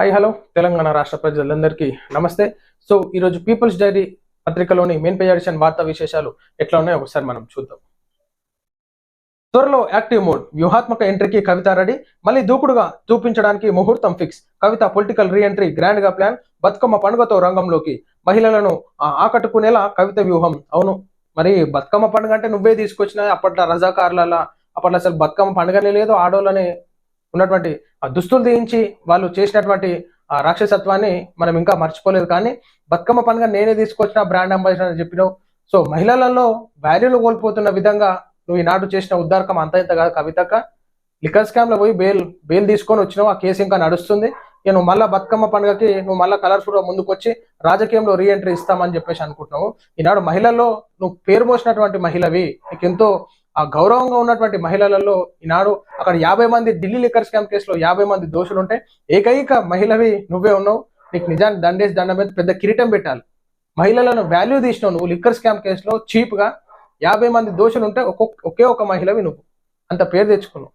Hi hello Telangana రాష్ట్ర ప్రజలందరికీ నమస్తే. సో ఈరోజు పీపుల్స్ డైరీ పత్రికలోని మెయిన్ పేజ్ ఎడిషన్ వార్తా విశేషాలు ఎట్లా ఉన్నాయో ఒకసారి మనం చూద్దాం. త్వరలో యాక్టివ్ మోడ్ వ్యూహాత్మక ఎంట్రీకి కవిత రెడీ. మళ్ళీ దూకుడుగా చూపించడానికి ముహూర్తం fix Kavitha political re entry గ్రాండ్గా ప్లాన్ బతుకమ్మ పండుగతో రంగంలోకి. మహిళలను ఆకట్టుకునేలా కవిత వ్యూహం. అవును మరి బతుకమ్మ పండుగ అంటే నువ్వే తీసుకొచ్చిన అప్పట్లో రజాకారుల అప్పట్లో అసలు బతుకమ్మ పండుగనే లేదు. ఆడోళ్ళని ఉన్నటువంటి ఆ దుస్తులు తీయించి వాళ్ళు చేసినటువంటి ఆ రాక్షసత్వాన్ని మనం ఇంకా మర్చిపోలేదు. కానీ బతుకమ్మ పండుగ నేనే తీసుకొచ్చిన బ్రాండ్ అంబాసిడర్ అని చెప్పినావు. సో మహిళలలో వాల్యూలు కోల్పోతున్న విధంగా నువ్వు ఈనాడు చేసిన ఉద్దారకం అంత ఇంత కాదు కవితక్క. లిక్కర్ స్కామ్లో పోయి బెయిల్ బెయిల్ తీసుకొని వచ్చినావు. ఆ కేసు ఇంకా నడుస్తుంది. ఇక నువ్వు మళ్ళా బతుకమ్మ పండుగకి నువ్వు మళ్ళీ కలర్ఫుల్గా ముందుకు వచ్చి రాజకీయంలో రీ ఎంట్రీ ఇస్తామని చెప్పేసి అనుకుంటున్నావు. ఈనాడు మహిళల్లో నువ్వు పేరు మోసినటువంటి మహిళవి. నీకు ఎంతో ఆ గౌరవంగా ఉన్నటువంటి మహిళలలో ఈనాడు అక్కడ యాభై మంది ఢిల్లీ లిక్కర్ స్కామ్ కేసులో యాభై మంది దోషులు ఉంటే ఏకైక మహిళవి నువ్వే ఉన్నావు. నీకు నిజానికి దండేసి దండం మీద పెద్ద కిరీటం పెట్టాలి. మహిళలను వాల్యూ తీసినావు నువ్వు లిక్కర్ స్కామ్ కేసులో చీప్గా. యాభై మంది దోషులు ఉంటే ఒక్కొక్క ఒకే ఒక మహిళవి నువ్వు. అంత పేరు తెచ్చుకున్నావు.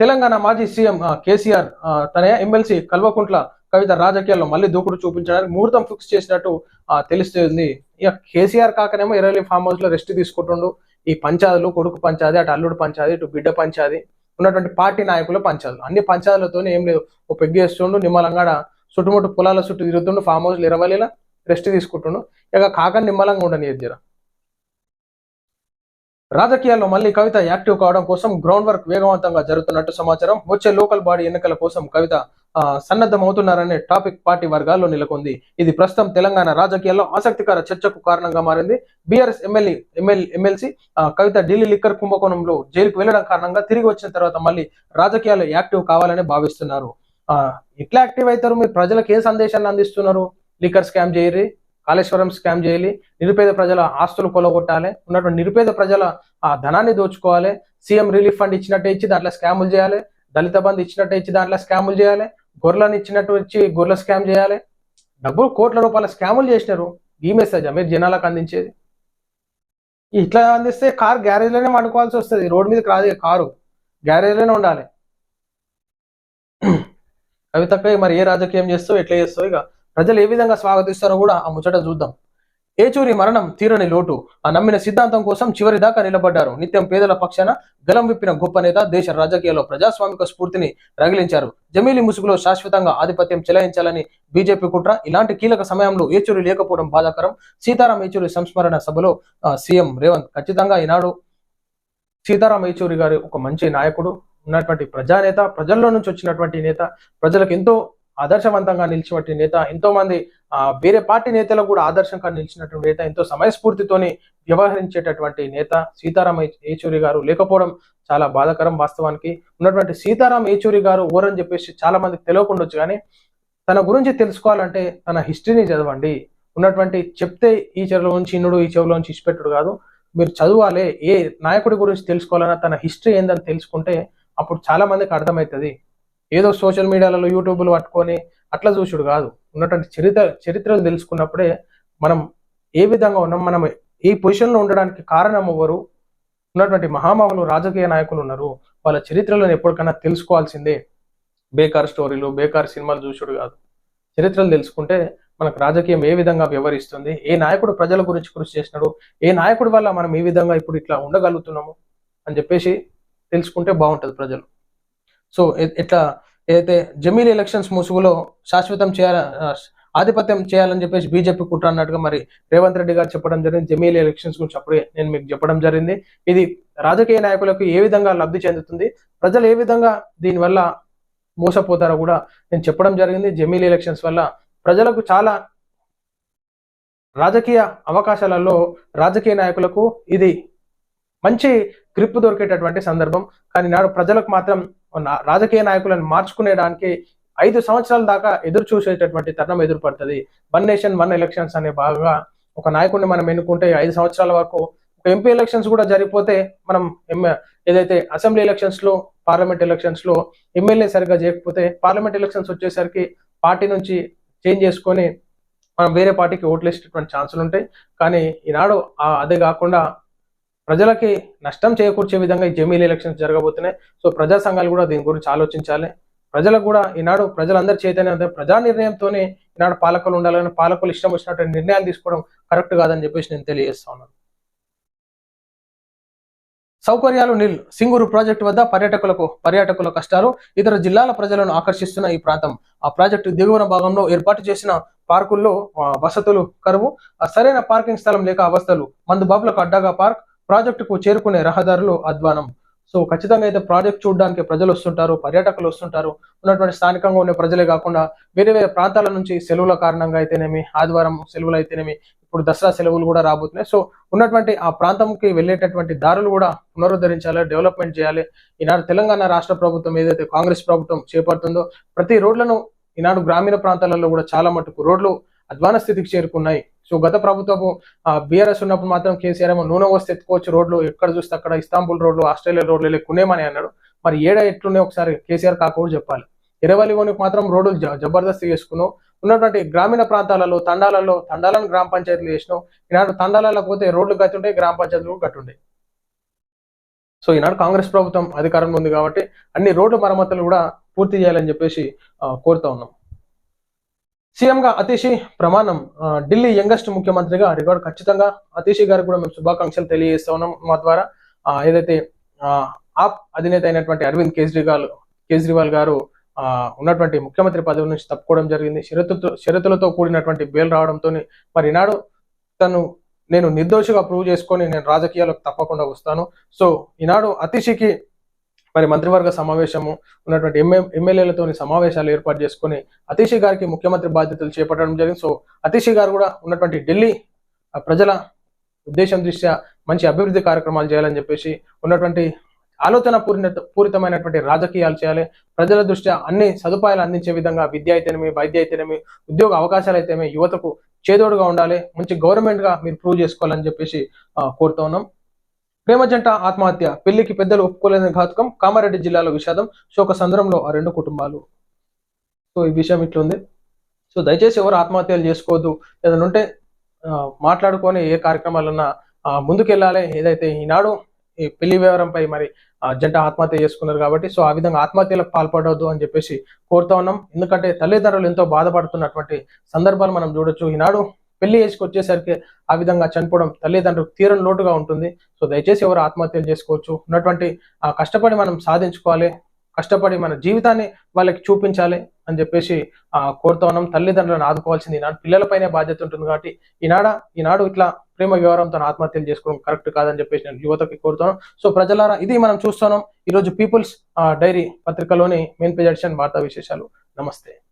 తెలంగాణ మాజీ సీఎం కేసీఆర్ తన ఎమ్మెల్సీ కల్వకుంట్ల కవిత రాజకీయాల్లో మళ్ళీ దూకుడు చూపించడానికి ముహూర్తం ఫిక్స్ చేసినట్టు తెలుస్తుంది ఇక కేసీఆర్ కాకనేమో ఎర్రలి ఫామ్ హౌస్లో రెస్ట్ తీసుకుంటుండు. ఈ పంచాదులు కొడుకు పంచాది అటు అల్లుడు పంచాది ఇటు బిడ్డ పంచాది ఉన్నటువంటి పార్టీ నాయకులు పంచాదులు. అన్ని పంచాదులతోనే ఏం లేదు. ఓ పెగ్గేస్తుండు నిమ్మలంగా చుట్టుముట్టు పొలాల చుట్టూ తిరుగుతుండు ఫామ్ హౌస్ ఇరవైలా రెస్ట్ తీసుకుంటుండు. ఇక కాక నిమ్మలంగా ఉండని జర రాజకీయాల్లో మళ్ళీ కవిత యాక్టివ్ కావడం కోసం గ్రౌండ్ వర్క్ వేగవంతంగా జరుగుతున్నట్టు సమాచారం. వచ్చే లోకల్ బాడీ ఎన్నికల కోసం కవిత సన్నద్ధమవుతున్నారనే టాపిక్ పార్టీ వర్గాల్లో నెలకొంది. ఇది ప్రస్తుతం తెలంగాణ రాజకీయాల్లో ఆసక్తికర చర్చకు కారణంగా మారింది. BRS MLA ML MLC Kavitha Delhi liquor కుంభకోణంలో జైలుకు వెళ్ళడం కారణంగా తిరిగి వచ్చిన తర్వాత మళ్ళీ రాజకీయాల్లో యాక్టివ్ కావాలని భావిస్తున్నారు. ఎట్లా యాక్టివ్ అవుతారు? మీరు ప్రజలకు ఏ సందేశాన్ని అందిస్తున్నారు? లిక్కర్ స్కామ్ చేయరి కాళేశ్వరం స్కామ్ చేయాలి నిరుపేద ప్రజల ఆస్తులు కొలగొట్టాలి ఉన్నటువంటి నిరుపేద ప్రజల ఆ ధనాన్ని దోచుకోవాలి సీఎం రిలీఫ్ ఫండ్ ఇచ్చినట్టే ఇచ్చి దాంట్లో స్కాములు చేయాలి దళిత బంధు ఇచ్చినట్టే ఇచ్చి దాంట్లో స్కాములు చేయాలి గొర్రెలను ఇచ్చినట్టు ఇచ్చి గొర్రెల స్కామ్ చేయాలి? డబ్బులు కోట్ల రూపాయల స్కాములు చేసినారు. ఈ మెసేజ్ మీరు జనాలకు అందించేది. ఇట్లా అందిస్తే కార్ గ్యారేజ్లోనే వండుకోవాల్సి వస్తుంది. రోడ్ మీదకి రాదు కారు. గ్యారేజ్లోనే ఉండాలి. కవితపై మరి ఏ రాజకీయం చేస్తావు? ఎట్లా చేస్తావు? ఇక ప్రజలు ఏ విధంగా స్వాగతిస్తారో కూడా ఆ ముచ్చట చూద్దాం. ఏచూరి మరణం తీరని లోటు. ఆ నమ్మిన సిద్ధాంతం కోసం చివరి దాకా నిలబడ్డారు. నిత్యం పేదల పక్షాన గలం విప్పిన గొప్ప నేత దేశ రాజకీయాల్లో ప్రజాస్వామిక స్ఫూర్తిని రగిలించారు. జమీలి ముసుగులో శాశ్వతంగా ఆధిపత్యం చెలాయించాలని బీజేపీ కుట్ర ఇలాంటి కీలక సమయంలో ఏచూరి లేకపోవడం బాధాకరం. సీతారాం ఏచూరి సంస్మరణ సభలో సీఎం రేవంత్ ఖచ్చితంగా ఈనాడు సీతారాం ఏచూరి గారి ఒక మంచి నాయకుడు. ఉన్నటువంటి ప్రజానేత ప్రజల్లో నుంచి వచ్చినటువంటి నేత ప్రజలకు ఎంతో ఆదర్శవంతంగా నిలిచినటువంటి నేత ఎంతో మంది ఆ, వేరే పార్టీ నేతలకు కూడా ఆదర్శంగా నిలిచినటువంటి నేత ఎంతో సమయస్ఫూర్తితోని వ్యవహరించేటటువంటి నేత సీతారాం ఏ- ఏచూరి గారు. లేకపోవడం చాలా బాధాకరం వాస్తవానికి. ఉన్నటువంటి సీతారాం ఏచూరి గారు ఓరని చెప్పేసి చాలా మందికి తెలియకుండొచ్చు కానీ తన గురించి తెలుసుకోవాలంటే తన హిస్టరీని చదవండి. ఉన్నటువంటి చెప్తే ఈ చెరువులో నుంచి ఇన్నుడు ఈ చెవులో నుంచి ఇచ్చిపెట్టుడు కాదు. మీరు చదవాలి ఏ నాయకుడి గురించి తెలుసుకోవాలన్నా తన హిస్టరీ ఏందని తెలుసుకుంటే అప్పుడు చాలా మందికి అర్థమవుతుంది. ఏదో సోషల్ మీడియాలలో యూట్యూబ్లు పట్టుకొని అట్లా చూసుడు కాదు. ఉన్నటువంటి చరిత్ర చరిత్రలు తెలుసుకున్నప్పుడే మనం ఏ విధంగా ఉన్నాం మనం ఈ పొజిషన్లో ఉండడానికి కారణం ఎవరు ఉన్నటువంటి మహామహులు రాజకీయ నాయకులు ఉన్నారు. వాళ్ళ చరిత్రలను ఎప్పటికైనా తెలుసుకోవాల్సిందే. బేకార్ స్టోరీలు బేకార్ సినిమాలు చూసుడు కాదు. చరిత్రలు తెలుసుకుంటే మనకు రాజకీయం ఏ విధంగా వ్యవహరిస్తుంది ఏ నాయకుడు ప్రజల గురించి కృషి చేసినాడు ఏ నాయకుడి వల్ల మనం ఈ విధంగా ఇప్పుడు ఇట్లా ఉండగలుగుతున్నాము అని చెప్పేసి తెలుసుకుంటే బాగుంటుంది ప్రజలు. సో ఇట్లా ఏదైతే జమీల్ ఎలక్షన్స్ ముసుగులో శాశ్వతం చేయాల ఆధిపత్యం చేయాలని చెప్పేసి బీజేపీ కుట్ర అన్నట్టుగా మరి రేవంత్ రెడ్డి గారు చెప్పడం జరిగింది. జమీల్ ఎలక్షన్స్ గురించి అప్పుడే నేను మీకు చెప్పడం జరిగింది. ఇది రాజకీయ నాయకులకు ఏ విధంగా లబ్ధి చెందుతుంది ప్రజలు ఏ విధంగా దీనివల్ల మోసపోతారో కూడా నేను చెప్పడం జరిగింది. జమీల్ ఎలక్షన్స్ వల్ల ప్రజలకు చాలా రాజకీయ అవకాశాలలో రాజకీయ నాయకులకు ఇది మంచి గ్రిప్ దొరికేటటువంటి సందర్భం. కానీ నాడు ప్రజలకు మాత్రం రాజకీయ నాయకులను మార్చుకునేడానికి ఐదు సంవత్సరాల దాకా ఎదురు చూసేటటువంటి తరుణం ఎదురుపడుతుంది. వన్ నేషన్ వన్ ఎలక్షన్స్ అనే భాగంగా ఒక నాయకుడిని మనం ఎన్నుకుంటే ఐదు సంవత్సరాల వరకు ఎంపీ ఎలక్షన్స్ కూడా జరిగిపోతే మనం ఏదైతే అసెంబ్లీ ఎలక్షన్స్లో పార్లమెంట్ ఎలక్షన్స్లో ఎమ్మెల్యే సరిగ్గా చేయకపోతే పార్లమెంట్ ఎలక్షన్స్ వచ్చేసరికి పార్టీ నుంచి చేంజ్ చేసుకొని మనం వేరే పార్టీకి ఓట్లు వేసేటటువంటి ఛాన్సులు ఉంటాయి కానీ ఈనాడు అదే కాకుండా ప్రజలకి నష్టం చేకూర్చే విధంగా ఈ జమీల్ ఎలక్షన్స్ జరగబోతున్నాయి. సో ప్రజా సంఘాలు కూడా దీని గురించి ఆలోచించాలి. ప్రజలకు కూడా ఈనాడు ప్రజలందరి చైతన్యం ప్రజా నిర్ణయంతోనే ఈనాడు పాలకులు ఉండాలని పాలకులు ఇష్టం వచ్చినట్టు నిర్ణయాలు తీసుకోవడం కరెక్ట్ కాదని చెప్పేసి నేను తెలియజేస్తా ఉన్నాను. సౌకర్యాలు నిల్ సింగూరు ప్రాజెక్టు వద్ద పర్యాటకులకు పర్యాటకుల కష్టాలు ఇతర జిల్లాల ప్రజలను ఆకర్షిస్తున్న ఈ ప్రాంతం. ఆ ప్రాజెక్టు దిగువన భాగంలో ఏర్పాటు చేసిన పార్కుల్లో వసతులు కరువు. సరైన పార్కింగ్ స్థలం లేక అవస్థలు. మందుబాబులకు అడ్డాగా పార్క్ ప్రాజెక్టుకు చేరుకునే రహదారులు అధ్వానం. సో ఖచ్చితంగా అయితే ప్రాజెక్ట్ చూడడానికి ప్రజలు వస్తుంటారు పర్యాటకులు వస్తుంటారు ఉన్నటువంటి స్థానికంగా ఉండే ప్రజలే కాకుండా వేరే వేరే ప్రాంతాల నుంచి సెలవుల కారణంగా అయితేనేమి ఆదివారం సెలవులు అయితేనేమి ఇప్పుడు దసరా సెలవులు కూడా రాబోతున్నాయి. సో ఉన్నటువంటి ఆ ప్రాంతంకి వెళ్ళేటటువంటి దారులు కూడా పునరుద్ధరించాలి డెవలప్మెంట్ చేయాలి. ఈనాడు తెలంగాణ రాష్ట్ర ప్రభుత్వం ఏదైతే కాంగ్రెస్ ప్రభుత్వం చేపడుతుందో ప్రతి రోడ్లను ఈనాడు గ్రామీణ ప్రాంతాలలో కూడా చాలా మటుకు రోడ్లు అధ్వాన స్థితికి చేరుకున్నాయి. సో గత ప్రభుత్వము బీఆర్ఎస్ ఉన్నప్పుడు మాత్రం కేసీఆర్ ఏమో నూనె వస్తే ఎత్తుకోవచ్చు రోడ్లు ఎక్కడ చూస్తే అక్కడ ఇస్తాంబుల్ రోడ్లు ఆస్ట్రేలియా రోడ్లు లేకునేమని అన్నాడు. మరి ఏడ ఎట్లున్నాయి ఒకసారి కేసీఆర్ కాకూడదు చెప్పాలి. ఇరవలిగోనికి మాత్రం రోడ్లు జ- జబర్దస్త్ చేసుకున్నావు. ఉన్నటువంటి గ్రామీణ ప్రాంతాలలో తండాలలో తండాలను గ్రామ పంచాయతీలు చేసినావు. ఈనాడు తండాలలో పోతే రోడ్లు గట్టుంటాయి గ్రామ పంచాయతీలు గట్టుంటాయి సో ఈనాడు కాంగ్రెస్ ప్రభుత్వం అధికారంలో ఉంది కాబట్టి అన్ని రోడ్లు మరమ్మతులు కూడా పూర్తి చేయాలని చెప్పేసి కోరుతా ఉన్నాం. సీఎంగా అతీషి ప్రమాణం ఢిల్లీ యంగెస్ట్ ముఖ్యమంత్రిగా రికార్డు ఖచ్చితంగా అతీషి గారికి కూడా మేము శుభాకాంక్షలు తెలియజేస్తా ఉన్నాం మా ద్వారా. ఏదైతే ఆప్ అధినేత అయినటువంటి అరవింద్ కేజ్రీవాల్ కేజ్రీవాల్ గారు ఉన్నటువంటి ముఖ్యమంత్రి పదవి నుంచి తప్పుకోవడం జరిగింది. షరతుతో షరతులతో కూడినటువంటి బెయిల్ రావడంతో మరి ఈనాడు తను నేను నిర్దోషిగా ప్రూవ్ చేసుకొని నేను రాజకీయాలకు తప్పకుండా వస్తాను. సో ఈనాడు అతిషికి మరి మంత్రివర్గ సమావేశము ఉన్నటువంటి ఎంఏ ఎమ్మెల్యేలతోని సమావేశాలు ఏర్పాటు చేసుకొని అతిషి గారికి ముఖ్యమంత్రి బాధ్యతలు చేపట్టడం జరిగింది. సో అతీషి గారు కూడా ఉన్నటువంటి ఢిల్లీ ప్రజల ఉద్దేశం దృష్ట్యా మంచి అభివృద్ధి కార్యక్రమాలు చేయాలని చెప్పేసి ఉన్నటువంటి ఆలోచన పూరిత పూరితమైనటువంటి రాజకీయాలు చేయాలి. ప్రజల దృష్ట్యా అన్ని సదుపాయాలు అందించే విధంగా విద్య అయితేనేమి వైద్య అయితేనేమి ఉద్యోగ అవకాశాలు అయితేనేమి యువతకు చేదోడుగా ఉండాలి. మంచి గవర్నమెంట్గా మీరు ప్రూవ్ చేసుకోవాలని చెప్పేసి కోరుతూ కోరుతా ఉన్నాం. ప్రేమ జంట ఆత్మహత్య పెళ్ళికి పెద్దలు ఒప్పుకోలేని ఘాతకం కామారెడ్డి జిల్లాలో విషాదం శోక సంద్రంలో ఆ రెండు కుటుంబాలు. సో ఈ విషయం ఇట్లుంది. సో దయచేసి ఎవరు ఆత్మహత్యలు చేసుకోవద్దు. ఏదైనా ఉంటే మాట్లాడుకొని ఏ కార్యక్రమాలన్నా ముందుకెళ్ళాలి. ఏదైతే ఈనాడు ఈ పెళ్ళి వివరంపై మరి జంట ఆత్మహత్య చేసుకున్నారు కాబట్టి సో ఆ విధంగా ఆత్మహత్యలకు పాల్పడవద్దు అని చెప్పేసి కోరుతా ఉన్నాం. ఎందుకంటే తల్లిదండ్రులు ఎంతో బాధపడుతున్నటువంటి సందర్భాలు మనం చూడొచ్చు. ఈనాడు పెళ్ళి ఏజ్కి వచ్చేసరికి ఆ విధంగా చనిపోవడం తల్లిదండ్రులకు తీరని లోటుగా ఉంటుంది. సో దయచేసి ఎవరు ఆత్మహత్యలు చేసుకోవచ్చు. ఉన్నటువంటి ఆ కష్టపడి మనం సాధించుకోవాలి. కష్టపడి మన జీవితాన్ని వాళ్ళకి చూపించాలి అని చెప్పేసి కోరుతా ఉన్నాం. తల్లిదండ్రులను ఆదుకోవాల్సింది ఈనాడు. పిల్లలపైనే బాధ్యత ఉంటుంది కాబట్టి ఈనాడ ఈనాడు ఇట్లా ప్రేమ వ్యవహారంతో ఆత్మహత్యలు చేసుకోవడం కరెక్ట్ కాదని చెప్పేసి నేను యువతకి కోరుతున్నాను సో ప్రజలారా ఇది మనం చూస్తున్నాం ఈరోజు పీపుల్స్ డైరీ పత్రికలోని మెయిన్ పేజ్ ఎడిషన్ వార్తా విశేషాలు. నమస్తే.